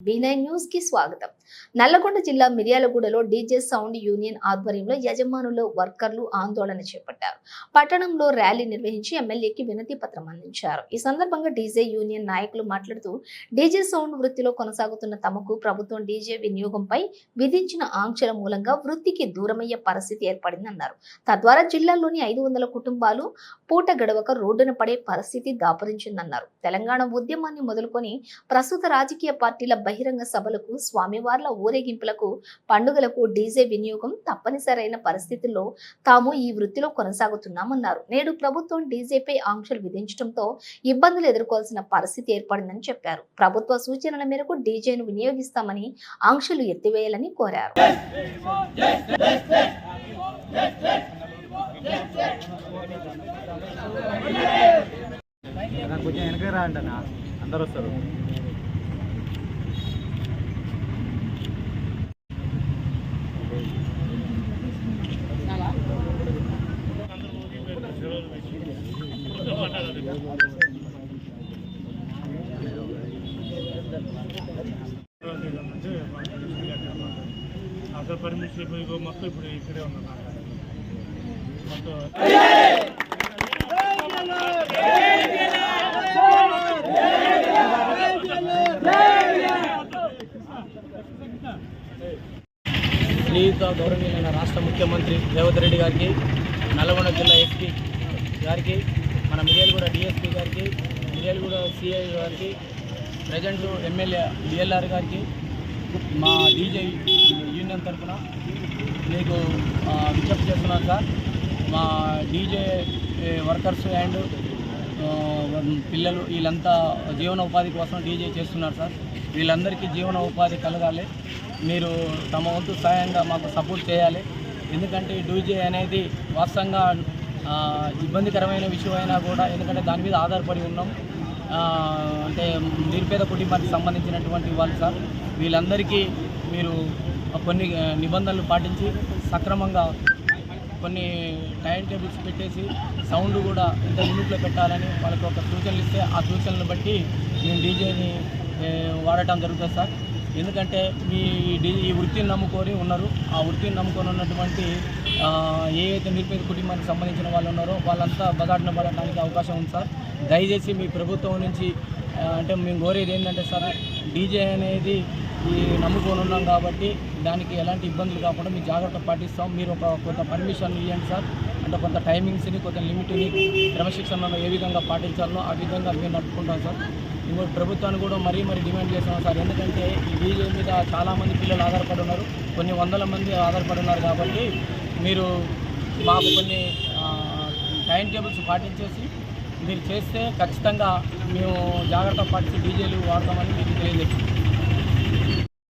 న్యూస్కి స్వాగతం. నల్లగొండ జిల్లా మిర్యాలగూడలో డీజే సౌండ్ యూనియన్ ఆధ్వర్యంలో యజమానులు వర్కర్లు ఆందోళన చేపట్టారు. పట్టణంలో ర్యాలీ నిర్వహించి ఎమ్మెల్యేకి వినతి పత్రం అందించారు. ఈ సందర్భంగా డీజే యూనియన్ నాయకులు మాట్లాడుతూ డీజే సౌండ్ వృత్తిలో కొనసాగుతున్న తమకు ప్రభుత్వం డీజే వినియోగంపై విధించిన ఆంక్షల మూలంగా వృత్తికి దూరమయ్యే పరిస్థితి ఏర్పడిందన్నారు. తద్వారా జిల్లాలోని ఐదు వందల కుటుంబాలు పూట గడవక రోడ్డున పడే పరిస్థితి దాపరించిందన్నారు. తెలంగాణ ఉద్యమాన్ని మొదలుకొని ప్రస్తుత రాజకీయ పార్టీల బహిరంగ సభలకు స్వామివార్ల ఊరేగింపులకు పండుగలకు డీజే వినియోగం తప్పనిసరైన పరిస్థితుల్లో తాము ఈ వృత్తిలో కొనసాగుతున్నామన్నారు. నేడు ప్రభుత్వం డీజేపై ఆంక్షలు విధించడంతో ఇబ్బందులు ఎదుర్కోవాల్సిన పరిస్థితి ఏర్పడిందని చెప్పారు. ప్రభుత్వ సూచనల మేరకు డీజేను వినియోగిస్తామని ఆంక్షలు ఎత్తివేయాలని కోరారు. కొంచెం వెనక రా అందరు వస్తారు అసలు పర్మిషన్ ఇప్పుడు మొత్తం ఇప్పుడు ఇక్కడే ఉన్నాను మొత్తం శ్రీయుత గౌరవనీయులైన రాష్ట్ర ముఖ్యమంత్రి రేవంత్ రెడ్డి గారికి నల్గొండ జిల్లా ఎస్పీ గారికి మన మిర్యాలగూడ డిఎస్పీ గారికి మిర్యాలగూడ సిఐ గారికి ప్రజెంట్ ఎమ్మెల్యే డిఎల్ఆర్ గారికి మా డీజే యూనియన్ తరఫున మీకు విజ్ఞప్తి చేస్తున్నాను సార్. మా డీజే వర్కర్స్ అండ్ పిల్లలు వీళ్ళంతా జీవనోపాధి కోసం డీజే చేస్తున్నారు సార్. వీళ్ళందరికీ జీవన ఉపాధి కలగాలి. మీరు తమ వంతు సాయంగా మాకు సపోర్ట్ చేయాలి. ఎందుకంటే డీజే అనేది వాస్తవంగా ఇబ్బందికరమైన విషయం అయినా కూడా ఎందుకంటే దాని మీద ఆధారపడి ఉన్నాం. అంటే నిరుపేద కుటుంబానికి సంబంధించినటువంటి వాళ్ళు సార్ వీళ్ళందరికీ మీరు కొన్ని నిబంధనలు పాటించి సక్రమంగా కొన్ని టైం టేబుల్స్ పెట్టేసి సౌండ్ కూడా ఇంత లిమిట్లో పెట్టాలని వాళ్ళకి ఒక సూచనలు ఇస్తే ఆ సూచనలు బట్టి మేము డీజేని వాడటం జరుగుతుంది సార్. ఎందుకంటే మీ డీ ఈ వృత్తిని నమ్ముకొని ఉన్నారు. ఆ వృత్తిని నమ్ముకొని ఉన్నటువంటి ఏవైతే నిరుపేద కుటుంబానికి సంబంధించిన వాళ్ళు ఉన్నారో వాళ్ళంతా బగాడిన పడడానికి అవకాశం ఉంది సార్. దయచేసి మీ ప్రభుత్వం నుంచి అంటే మేము కోరేది ఏంటంటే సార్ డీజే అనేది ఈ నమ్ముకొని ఉన్నాం కాబట్టి దానికి ఎలాంటి ఇబ్బందులు కాకుండా మీ జాగ్రత్త పాటిస్తాం. మీరు ఒక కొంత పర్మిషన్ ఇవ్వండి సార్. అంటే కొంత టైమింగ్స్ని కొంత లిమిట్ని క్రమశిక్షణను ఏ విధంగా పాటించాలో ఆ విధంగా మేము నడుపుకుంటాం సార్. ఇంకోటి ప్రభుత్వాన్ని కూడా మరీ మరీ డిమాండ్ చేస్తున్నాం సార్. ఎందుకంటే ఈ డీజే మీద చాలామంది పిల్లలు ఆధారపడి ఉన్నారు. కొన్ని వందల మంది ఆధారపడి ఉన్నారు కాబట్టి మీరు మాకు కొన్ని టైం టేబుల్స్ పాటించేసి మీరు చేస్తే ఖచ్చితంగా మేము జాగ్రత్త పాటించి డీజేలు వాడతామని మీకు తెలియజేస్తుంది